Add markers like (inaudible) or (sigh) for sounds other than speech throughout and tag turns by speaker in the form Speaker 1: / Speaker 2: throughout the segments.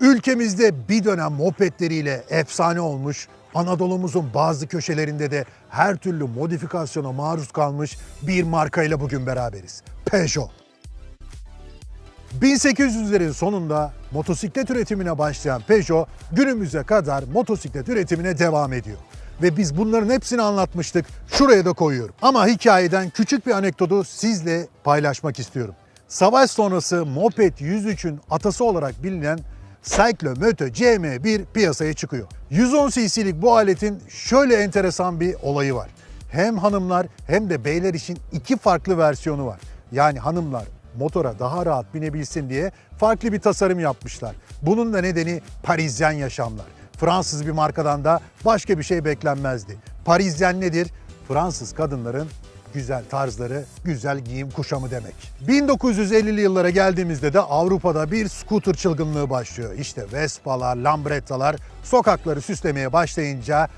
Speaker 1: Ülkemizde bir dönem mopedleriyle efsane olmuş, Anadolu'muzun bazı köşelerinde de her türlü modifikasyona maruz kalmış bir markayla bugün beraberiz. Peugeot. 1800'lerin sonunda motosiklet üretimine başlayan Peugeot günümüze kadar motosiklet üretimine devam ediyor. Ve biz bunların hepsini anlatmıştık. Şuraya da koyuyorum. Ama hikayeden küçük bir anekdotu sizle paylaşmak istiyorum. Savaş sonrası Moped 103'ün atası olarak bilinen Cyclomoto CM1 piyasaya çıkıyor. 110 cc'lik bu aletin şöyle enteresan bir olayı var. Hem hanımlar hem de beyler için iki farklı versiyonu var. Yani hanımlar motora daha rahat binebilsin diye farklı bir tasarım yapmışlar. Bunun da nedeni Parisyen yaşamlar. Fransız bir markadan da başka bir şey beklenmezdi. Parisyen nedir? Fransız kadınların güzel tarzları, güzel giyim kuşamı demek. 1950'li yıllara geldiğimizde de Avrupa'da bir scooter çılgınlığı başlıyor. İşte Vespa'lar, Lambretta'lar sokakları süslemeye başlayınca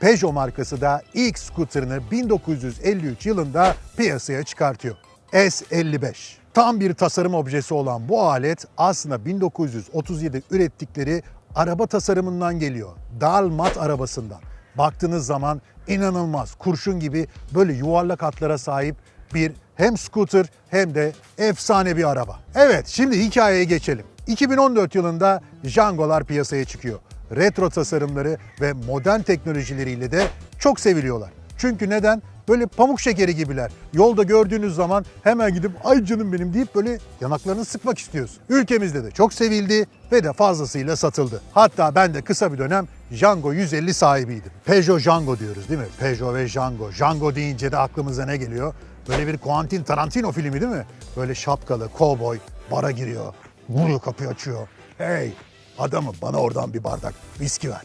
Speaker 1: Peugeot markası da ilk scooter'ını 1953 yılında piyasaya çıkartıyor. S55. Tam bir tasarım objesi olan bu alet aslında 1937 ürettikleri araba tasarımından geliyor. Dalmat arabasından. Baktığınız zaman inanılmaz kurşun gibi böyle yuvarlak hatlara sahip bir hem scooter hem de efsane bir araba. Evet şimdi hikayeye geçelim. 2014 yılında Django'lar piyasaya çıkıyor. Retro tasarımları ve modern teknolojileriyle de çok seviliyorlar. Çünkü neden? Böyle pamuk şekeri gibiler. Yolda gördüğünüz zaman hemen gidip ay canım benim deyip böyle yanaklarını sıkmak istiyorsun. Ülkemizde de çok sevildi ve de fazlasıyla satıldı. Hatta ben de kısa bir dönem Django 150 sahibiydim. Peugeot Django diyoruz değil mi? Peugeot ve Django. Django deyince de aklımıza ne geliyor? Böyle bir Quentin Tarantino filmi değil mi? Böyle şapkalı, kovboy, bara giriyor, vuruyor kapıyı açıyor. Hey adamım bana oradan bir bardak viski ver.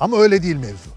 Speaker 1: Ama öyle değil mevzu.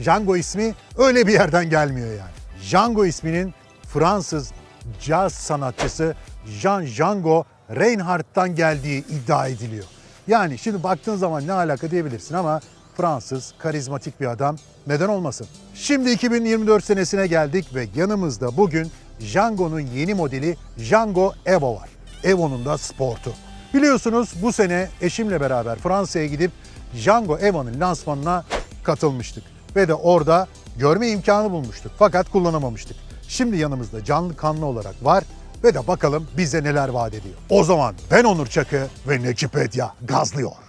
Speaker 1: Django ismi öyle bir yerden gelmiyor yani. Django isminin Fransız caz sanatçısı Jean Django Reinhardt'tan geldiği iddia ediliyor. Yani şimdi baktığın zaman ne alaka diyebilirsin ama Fransız karizmatik bir adam neden olmasın? Şimdi 2024 senesine geldik ve yanımızda bugün Django'nun yeni modeli Django Evo var. Evo'nun da sportu. Biliyorsunuz bu sene eşimle beraber Fransa'ya gidip Django Evo'nun lansmanına katılmıştık. Ve de orada görme imkanı bulmuştuk fakat kullanamamıştık. Şimdi yanımızda canlı kanlı olarak var ve de bakalım bize neler vaat ediyor. O zaman ben Onur Çakı ve Nekipedya gazlıyor.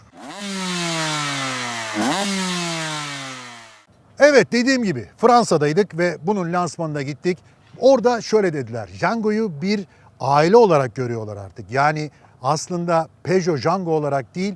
Speaker 1: Evet dediğim gibi Fransa'daydık ve bunun lansmanına gittik. Orada şöyle dediler. Django'yu bir aile olarak görüyorlar artık. Yani aslında Peugeot Django olarak değil,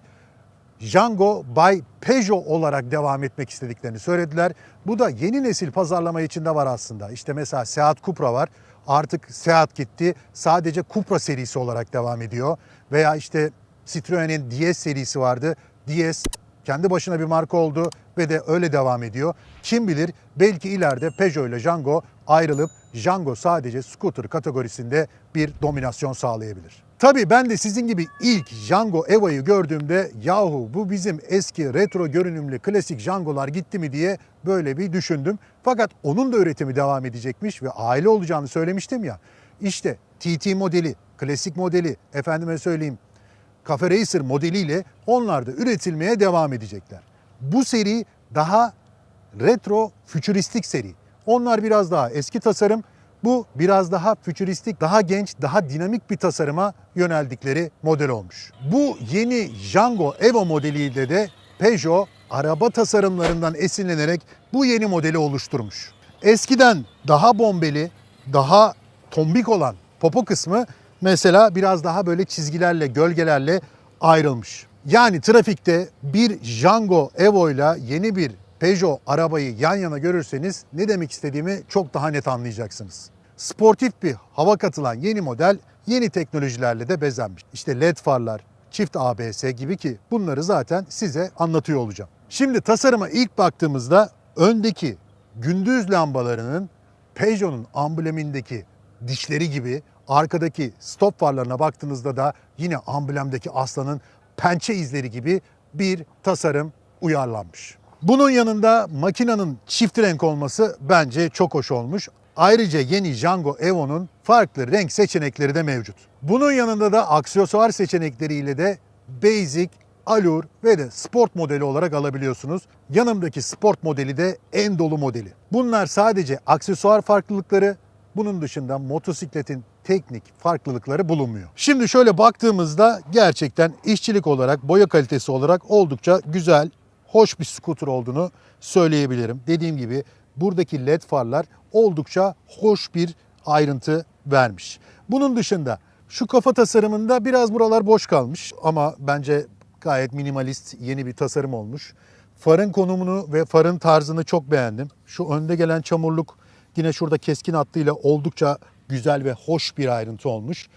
Speaker 1: Django by Peugeot olarak devam etmek istediklerini söylediler. Bu da yeni nesil pazarlama içinde var aslında. İşte mesela Seat Cupra var. Artık Seat gitti. Sadece Cupra serisi olarak devam ediyor. Veya işte Citroen'in DS serisi vardı. DS kendi başına bir marka oldu ve de öyle devam ediyor. Kim bilir belki ileride Peugeot ile Django ayrılıp Django sadece scooter kategorisinde bir dominasyon sağlayabilir. Tabii ben de sizin gibi ilk Django Eva'yı gördüğümde yahu bu bizim eski retro görünümlü klasik Django'lar gitti mi diye böyle bir düşündüm. Fakat onun da üretimi devam edecekmiş ve aile olacağını söylemiştim ya. İşte TT modeli, klasik modeli, efendime söyleyeyim Cafe Racer modeliyle onlar da üretilmeye devam edecekler. Bu seri daha retro fütüristik seri. Onlar biraz daha eski tasarım, bu biraz daha fütüristik, daha genç, daha dinamik bir tasarıma yöneldikleri model olmuş. Bu yeni Django Evo modeliyle de Peugeot araba tasarımlarından esinlenerek bu yeni modeli oluşturmuş. Eskiden daha bombeli, daha tombik olan popo kısmı mesela biraz daha böyle çizgilerle, gölgelerle ayrılmış. Yani trafikte bir Django Evo ile yeni bir Peugeot arabayı yan yana görürseniz ne demek istediğimi çok daha net anlayacaksınız. Sportif bir hava katılan yeni model yeni teknolojilerle de bezenmiş. İşte led farlar, çift ABS gibi ki bunları zaten size anlatıyor olacağım. Şimdi tasarıma ilk baktığımızda öndeki gündüz lambalarının Peugeot'un amblemindeki dişleri gibi arkadaki stop farlarına baktığınızda da yine amblemdeki aslanın pençe izleri gibi bir tasarım uyarlanmış. Bunun yanında makinenin çift renk olması bence çok hoş olmuş. Ayrıca yeni Django Evo'nun farklı renk seçenekleri de mevcut. Bunun yanında da aksesuar seçenekleriyle de basic Allure ve de sport modeli olarak alabiliyorsunuz. Yanımdaki sport modeli de en dolu modeli. Bunlar sadece aksesuar farklılıkları. Bunun dışında motosikletin teknik farklılıkları bulunmuyor. Şimdi şöyle baktığımızda gerçekten işçilik olarak, boya kalitesi olarak oldukça güzel, hoş bir scooter olduğunu söyleyebilirim. Dediğim gibi buradaki led farlar oldukça hoş bir ayrıntı vermiş. Bunun dışında şu kafa tasarımında biraz buralar boş kalmış ama bence gayet minimalist yeni bir tasarım olmuş. Farın konumunu ve farın tarzını çok beğendim. Şu önde gelen çamurluk yine şurada keskin hattıyla oldukça güzel ve hoş bir ayrıntı olmuş.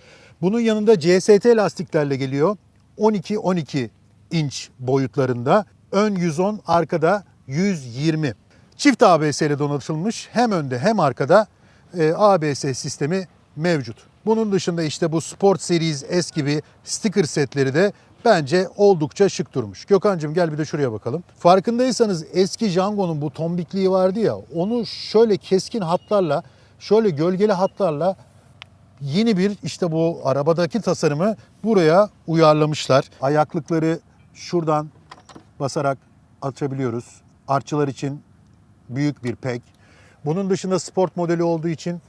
Speaker 1: Bunun yanında CST lastiklerle geliyor. 12-12 inç boyutlarında. Ön 110, arkada 120. Çift ABS ile donatılmış hem önde hem arkada e, ABS sistemi mevcut. Bunun dışında işte bu Sport Series S gibi sticker setleri de bence oldukça şık durmuş. Gökhan'cığım gel bir de şuraya bakalım. Farkındaysanız eski Django'nun bu tombikliği vardı ya onu şöyle keskin hatlarla şöyle gölgeli hatlarla yeni bir işte bu arabadaki tasarımı buraya uyarlamışlar. Ayaklıkları şuradan basarak açabiliyoruz. Artçılar için büyük bir pek. Bunun dışında sport modeli olduğu için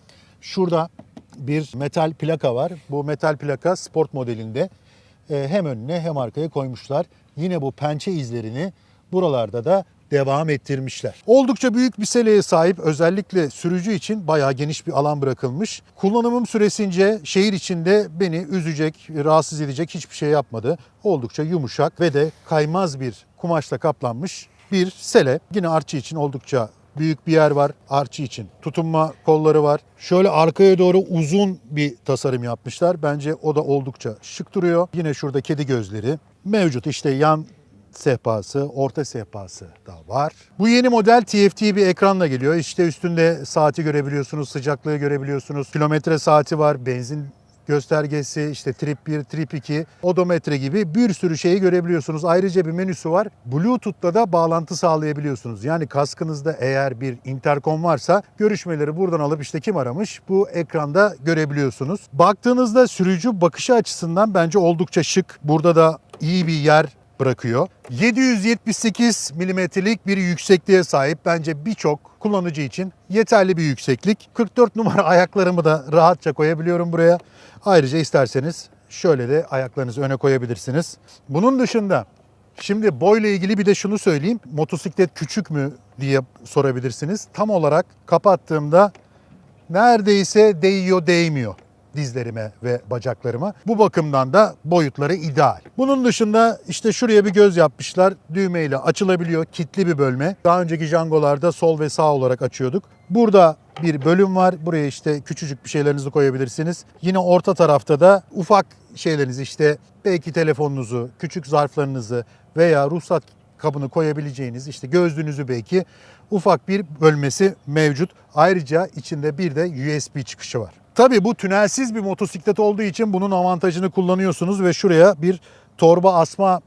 Speaker 1: şurada bir metal plaka var. Bu metal plaka sport modelinde e, hem önüne hem arkaya koymuşlar. Yine bu pençe izlerini buralarda da devam ettirmişler. Oldukça büyük bir seleye sahip özellikle sürücü için bayağı geniş bir alan bırakılmış. Kullanımım süresince şehir içinde beni üzecek, rahatsız edecek hiçbir şey yapmadı. Oldukça yumuşak ve de kaymaz bir kumaşla kaplanmış bir sele. Yine artçı için oldukça büyük bir yer var arçı için. Tutunma kolları var. Şöyle arkaya doğru uzun bir tasarım yapmışlar. Bence o da oldukça şık duruyor. Yine şurada kedi gözleri mevcut. İşte yan sehpası, orta sehpası da var. Bu yeni model TFT bir ekranla geliyor. İşte üstünde saati görebiliyorsunuz, sıcaklığı görebiliyorsunuz. Kilometre saati var, benzin göstergesi, işte trip 1, trip 2, odometre gibi bir sürü şeyi görebiliyorsunuz. Ayrıca bir menüsü var. Bluetooth'la da bağlantı sağlayabiliyorsunuz. Yani kaskınızda eğer bir interkom varsa görüşmeleri buradan alıp işte kim aramış bu ekranda görebiliyorsunuz. Baktığınızda sürücü bakışı açısından bence oldukça şık. Burada da iyi bir yer bırakıyor. 778 milimetrelik bir yüksekliğe sahip bence birçok kullanıcı için yeterli bir yükseklik. 44 numara (laughs) ayaklarımı da rahatça koyabiliyorum buraya. Ayrıca isterseniz şöyle de ayaklarınızı öne koyabilirsiniz. Bunun dışında şimdi boyla ilgili bir de şunu söyleyeyim. Motosiklet küçük mü diye sorabilirsiniz. Tam olarak kapattığımda neredeyse değiyor değmiyor dizlerime ve bacaklarıma. Bu bakımdan da boyutları ideal. Bunun dışında işte şuraya bir göz yapmışlar. Düğmeyle açılabiliyor. Kitli bir bölme. Daha önceki Django'larda sol ve sağ olarak açıyorduk. Burada bir bölüm var. Buraya işte küçücük bir şeylerinizi koyabilirsiniz. Yine orta tarafta da ufak şeylerinizi işte belki telefonunuzu, küçük zarflarınızı veya ruhsat kabını koyabileceğiniz işte gözlüğünüzü belki ufak bir bölmesi mevcut. Ayrıca içinde bir de USB çıkışı var. Tabii bu tünelsiz bir motosiklet olduğu için bunun avantajını kullanıyorsunuz ve şuraya bir torba asma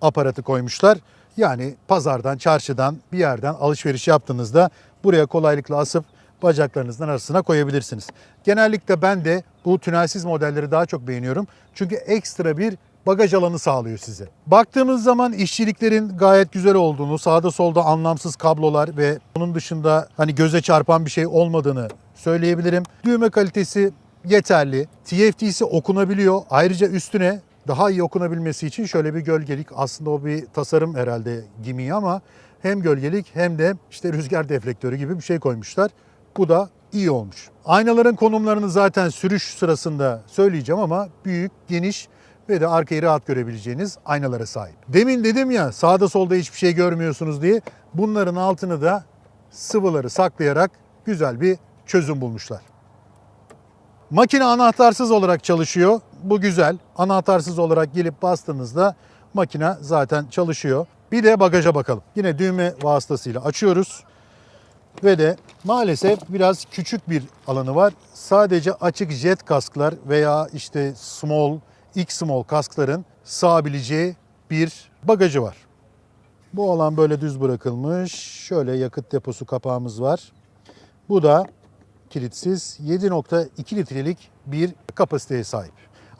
Speaker 1: aparatı koymuşlar. Yani pazardan, çarşıdan bir yerden alışveriş yaptığınızda buraya kolaylıkla asıp bacaklarınızın arasına koyabilirsiniz. Genellikle ben de bu tünelsiz modelleri daha çok beğeniyorum. Çünkü ekstra bir bagaj alanı sağlıyor size. Baktığımız zaman işçiliklerin gayet güzel olduğunu, sağda solda anlamsız kablolar ve bunun dışında hani göze çarpan bir şey olmadığını söyleyebilirim. Düğme kalitesi yeterli. TFT'si okunabiliyor. Ayrıca üstüne daha iyi okunabilmesi için şöyle bir gölgelik aslında o bir tasarım herhalde gimi ama hem gölgelik hem de işte rüzgar deflektörü gibi bir şey koymuşlar. Bu da iyi olmuş. Aynaların konumlarını zaten sürüş sırasında söyleyeceğim ama büyük, geniş ve de arkayı rahat görebileceğiniz aynalara sahip. Demin dedim ya sağda solda hiçbir şey görmüyorsunuz diye bunların altını da sıvıları saklayarak güzel bir çözüm bulmuşlar. Makine anahtarsız olarak çalışıyor. Bu güzel. Anahtarsız olarak gelip bastığınızda makine zaten çalışıyor. Bir de bagaja bakalım. Yine düğme vasıtasıyla açıyoruz. Ve de maalesef biraz küçük bir alanı var. Sadece açık jet kasklar veya işte small, X small kaskların sığabileceği bir bagajı var. Bu alan böyle düz bırakılmış. Şöyle yakıt deposu kapağımız var. Bu da kilitsiz 7.2 litrelik bir kapasiteye sahip.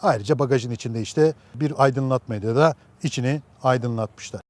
Speaker 1: Ayrıca bagajın içinde işte bir aydınlatmayla da içini aydınlatmışlar.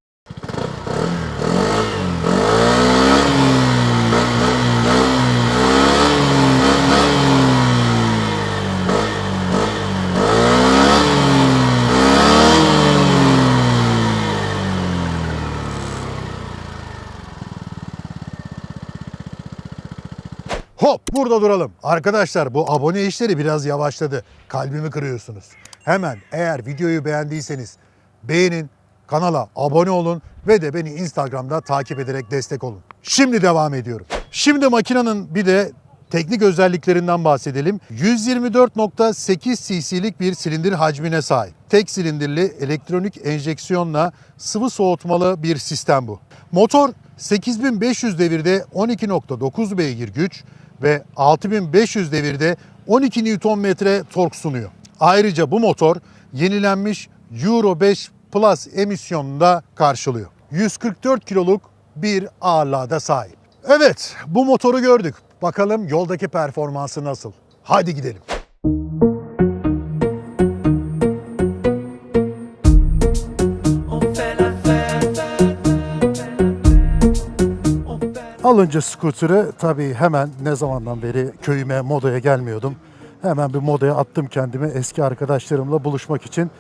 Speaker 1: Hop burada duralım. Arkadaşlar bu abone işleri biraz yavaşladı. Kalbimi kırıyorsunuz. Hemen eğer videoyu beğendiyseniz beğenin, kanala abone olun ve de beni Instagram'da takip ederek destek olun. Şimdi devam ediyorum. Şimdi makinenin bir de teknik özelliklerinden bahsedelim. 124.8 cc'lik bir silindir hacmine sahip. Tek silindirli elektronik enjeksiyonla sıvı soğutmalı bir sistem bu. Motor 8500 devirde 12.9 beygir güç ve 6500 devirde 12 Nm tork sunuyor. Ayrıca bu motor yenilenmiş Euro 5 Plus emisyonunu da karşılıyor. 144 kiloluk bir ağırlığa da sahip. Evet bu motoru gördük. Bakalım yoldaki performansı nasıl? Hadi gidelim. Alınca scooter'ı tabii hemen ne zamandan beri köyüme modaya gelmiyordum. Hemen bir modaya attım kendimi eski arkadaşlarımla buluşmak için.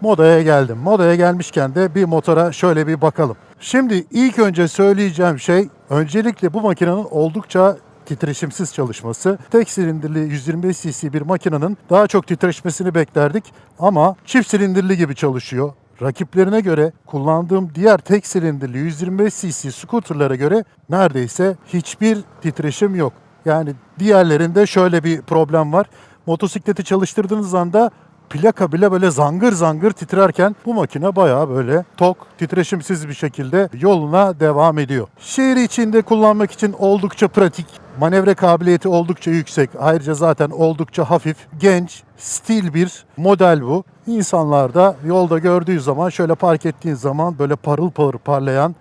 Speaker 1: Modaya geldim. Modaya gelmişken de bir motora şöyle bir bakalım. Şimdi ilk önce söyleyeceğim şey öncelikle bu makinenin oldukça titreşimsiz çalışması. Tek silindirli 125 cc bir makinenin daha çok titreşmesini beklerdik ama çift silindirli gibi çalışıyor. Rakiplerine göre kullandığım diğer tek silindirli 125 cc scooterlara göre neredeyse hiçbir titreşim yok. Yani diğerlerinde şöyle bir problem var. Motosikleti çalıştırdığınız anda plaka bile böyle zangır zangır titrerken bu makine bayağı böyle tok, titreşimsiz bir şekilde yoluna devam ediyor. Şehir içinde kullanmak için oldukça pratik. Manevra kabiliyeti oldukça yüksek. Ayrıca zaten oldukça hafif, genç, stil bir model bu. İnsanlar da yolda gördüğü zaman şöyle park ettiğin zaman böyle parıl parıl parlayan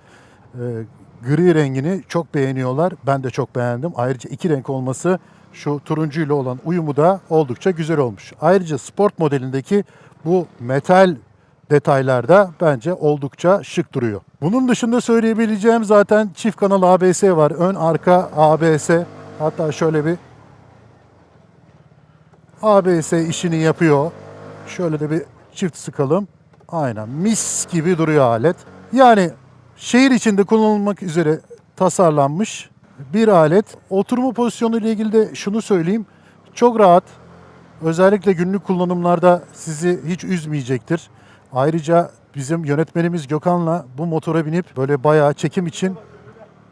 Speaker 1: e, gri rengini çok beğeniyorlar. Ben de çok beğendim. Ayrıca iki renk olması şu turuncuyla olan uyumu da oldukça güzel olmuş. Ayrıca sport modelindeki bu metal detaylarda bence oldukça şık duruyor. Bunun dışında söyleyebileceğim zaten çift kanal ABS var. Ön arka ABS. Hatta şöyle bir ABS işini yapıyor. Şöyle de bir çift sıkalım. Aynen mis gibi duruyor alet. Yani şehir içinde kullanılmak üzere tasarlanmış bir alet. Oturma pozisyonu ile ilgili de şunu söyleyeyim. Çok rahat. Özellikle günlük kullanımlarda sizi hiç üzmeyecektir. Ayrıca bizim yönetmenimiz Gökhan'la bu motora binip böyle bayağı çekim için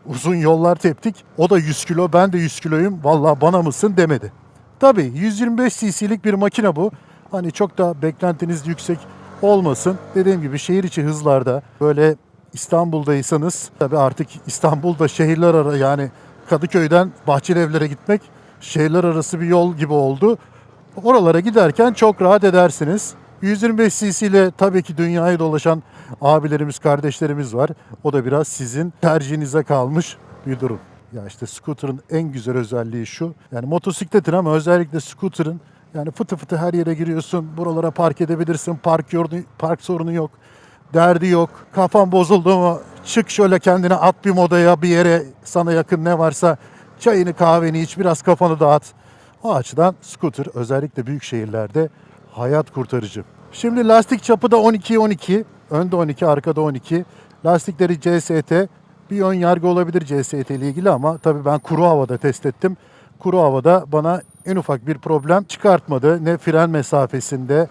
Speaker 1: uzun yollar teptik. O da 100 kilo, ben de 100 kiloyum. Vallahi bana mısın demedi. Tabii 125 cc'lik bir makine bu. Hani çok da beklentiniz yüksek olmasın. Dediğim gibi şehir içi hızlarda böyle İstanbul'daysanız tabii artık İstanbul'da şehirler ara yani Kadıköy'den Bahçelievlere gitmek şehirler arası bir yol gibi oldu. Oralara giderken çok rahat edersiniz. 125 cc ile tabii ki dünyayı dolaşan abilerimiz, kardeşlerimiz var. O da biraz sizin tercihinize kalmış bir durum. Ya işte scooter'ın en güzel özelliği şu. Yani motosikletin ama özellikle scooter'ın yani fıtı fıtı her yere giriyorsun. Buralara park edebilirsin. Park, yorunu, park sorunu yok. Derdi yok. Kafan bozuldu mu çık şöyle kendine at bir modaya bir yere sana yakın ne varsa çayını kahveni iç biraz kafanı dağıt. O açıdan scooter özellikle büyük şehirlerde hayat kurtarıcı. Şimdi lastik çapı da 12-12. Önde 12, arkada 12. Lastikleri CST. Bir ön yargı olabilir CST ile ilgili ama tabii ben kuru havada test ettim. Kuru havada bana en ufak bir problem çıkartmadı. Ne fren mesafesinde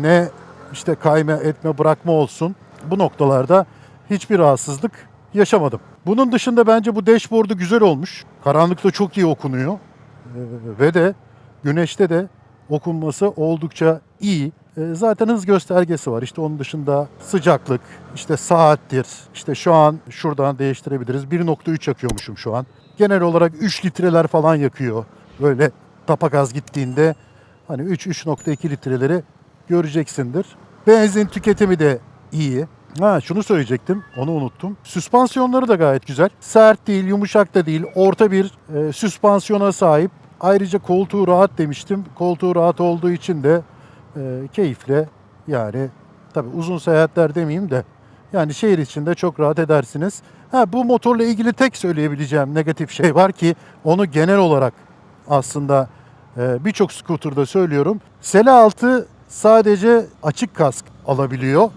Speaker 1: ne işte kayma etme bırakma olsun. Bu noktalarda hiçbir rahatsızlık yaşamadım. Bunun dışında bence bu dashboard'u güzel olmuş. Karanlıkta çok iyi okunuyor. Ee, ve de güneşte de okunması oldukça iyi. Ee, zaten hız göstergesi var. İşte onun dışında sıcaklık, işte saattir. İşte şu an şuradan değiştirebiliriz. 1.3 yakıyormuşum şu an. Genel olarak 3 litreler falan yakıyor. Böyle tapagaz gittiğinde hani 3-3.2 litreleri göreceksindir. Benzin tüketimi de iyi. Ha şunu söyleyecektim. Onu unuttum. Süspansiyonları da gayet güzel. Sert değil, yumuşak da değil. Orta bir e, süspansiyona sahip. Ayrıca koltuğu rahat demiştim. Koltuğu rahat olduğu için de e, keyifle yani
Speaker 2: Tabii uzun seyahatler demeyeyim de yani şehir içinde çok rahat edersiniz. Ha, bu motorla ilgili tek söyleyebileceğim negatif şey var ki onu genel olarak aslında e, birçok scooter'da söylüyorum. Sele altı sadece açık kask alabiliyor.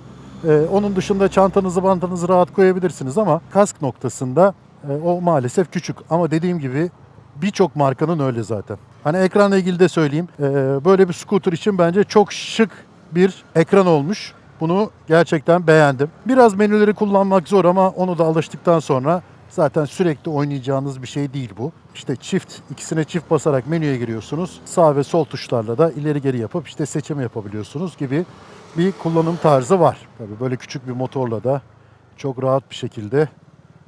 Speaker 2: E, onun dışında çantanızı bantanızı rahat koyabilirsiniz ama kask noktasında e, o maalesef küçük. Ama dediğim gibi birçok markanın öyle zaten. Hani ekranla ilgili de söyleyeyim. E, böyle bir scooter için bence çok şık bir ekran olmuş. Bunu gerçekten beğendim. Biraz menüleri kullanmak zor ama onu da alıştıktan sonra zaten sürekli oynayacağınız bir şey değil bu. İşte çift, ikisine çift basarak menüye giriyorsunuz. Sağ ve sol tuşlarla da ileri geri yapıp işte seçim yapabiliyorsunuz gibi bir kullanım tarzı var. Tabii böyle küçük bir motorla da çok rahat bir şekilde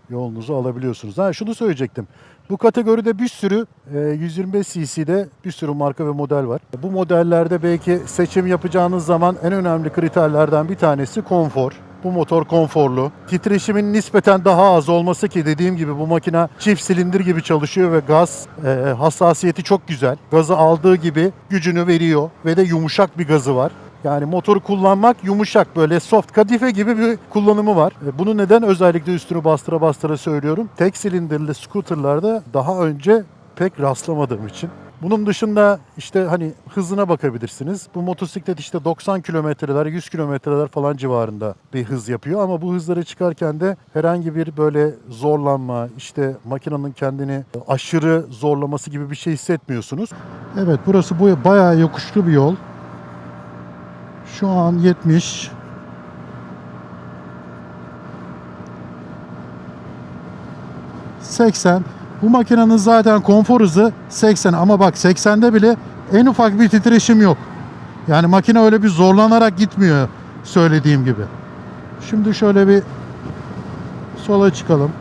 Speaker 2: yolunuzu alabiliyorsunuz. Ha şunu söyleyecektim. Bu kategoride bir sürü e, 125 cc'de bir sürü marka ve model var. Bu modellerde belki seçim yapacağınız zaman en önemli kriterlerden bir tanesi konfor. Bu motor konforlu. Titreşimin nispeten daha az olması ki dediğim gibi bu makine çift silindir gibi çalışıyor ve gaz e, hassasiyeti çok güzel. Gazı aldığı gibi gücünü veriyor ve de yumuşak bir gazı var. Yani motoru kullanmak yumuşak böyle soft kadife gibi bir kullanımı var. E, Bunu neden özellikle üstünü bastıra bastıra söylüyorum. Tek silindirli scooterlarda daha önce pek rastlamadığım için. Bunun dışında işte hani hızına bakabilirsiniz. Bu motosiklet işte 90 kilometreler, 100 kilometreler falan civarında bir hız yapıyor. Ama bu hızlara çıkarken de herhangi bir böyle zorlanma, işte makinenin kendini aşırı zorlaması gibi bir şey hissetmiyorsunuz. Evet burası bu bayağı yokuşlu bir yol. Şu an 70. ...80. Bu makinenin zaten konfor hızı 80 ama bak 80'de bile en ufak bir titreşim yok. Yani makine öyle bir zorlanarak gitmiyor söylediğim gibi. Şimdi şöyle bir sola çıkalım.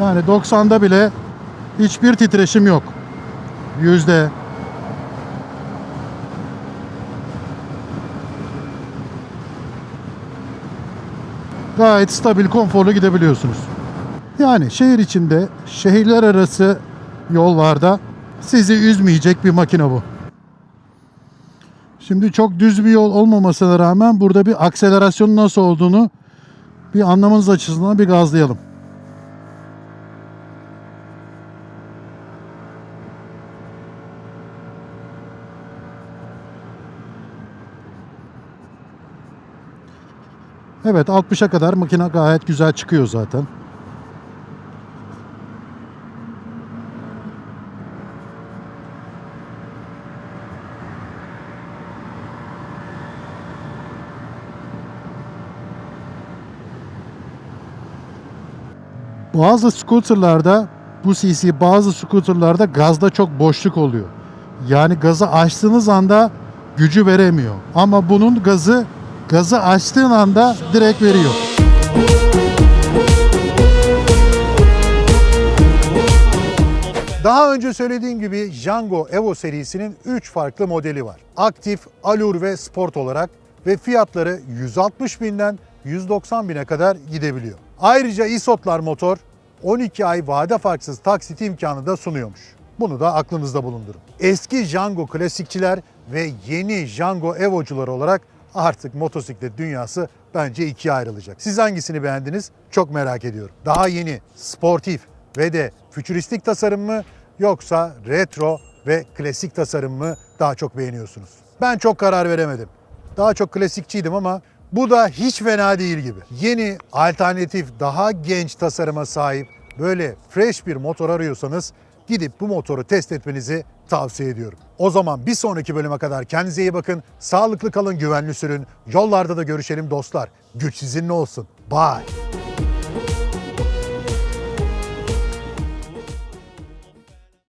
Speaker 2: Yani 90'da bile hiçbir titreşim yok. Yüzde. Gayet stabil, konforlu gidebiliyorsunuz. Yani şehir içinde, şehirler arası yollarda sizi üzmeyecek bir makine bu. Şimdi çok düz bir yol olmamasına rağmen burada bir akselerasyonun nasıl olduğunu bir anlamanız açısından bir gazlayalım. Evet 60'a kadar makine gayet güzel çıkıyor zaten. Bazı scooterlarda bu CC bazı scooterlarda gazda çok boşluk oluyor. Yani gazı açtığınız anda gücü veremiyor. Ama bunun gazı gazı açtığın anda direkt veriyor.
Speaker 1: Daha önce söylediğim gibi Django Evo serisinin 3 farklı modeli var. Aktif, Allure ve Sport olarak ve fiyatları 160 binden 190 bine kadar gidebiliyor. Ayrıca isotlar motor 12 ay vade farksız taksit imkanı da sunuyormuş. Bunu da aklınızda bulundurun. Eski Django klasikçiler ve yeni Django Evo'cular olarak artık motosiklet dünyası bence ikiye ayrılacak. Siz hangisini beğendiniz? Çok merak ediyorum. Daha yeni, sportif ve de fütüristik tasarım mı yoksa retro ve klasik tasarım mı daha çok beğeniyorsunuz? Ben çok karar veremedim. Daha çok klasikçiydim ama bu da hiç fena değil gibi. Yeni, alternatif, daha genç tasarıma sahip böyle fresh bir motor arıyorsanız gidip bu motoru test etmenizi tavsiye ediyorum. O zaman bir sonraki bölüme kadar kendinize iyi bakın. Sağlıklı kalın, güvenli sürün. Yollarda da görüşelim dostlar. Güç sizinle olsun. Bye.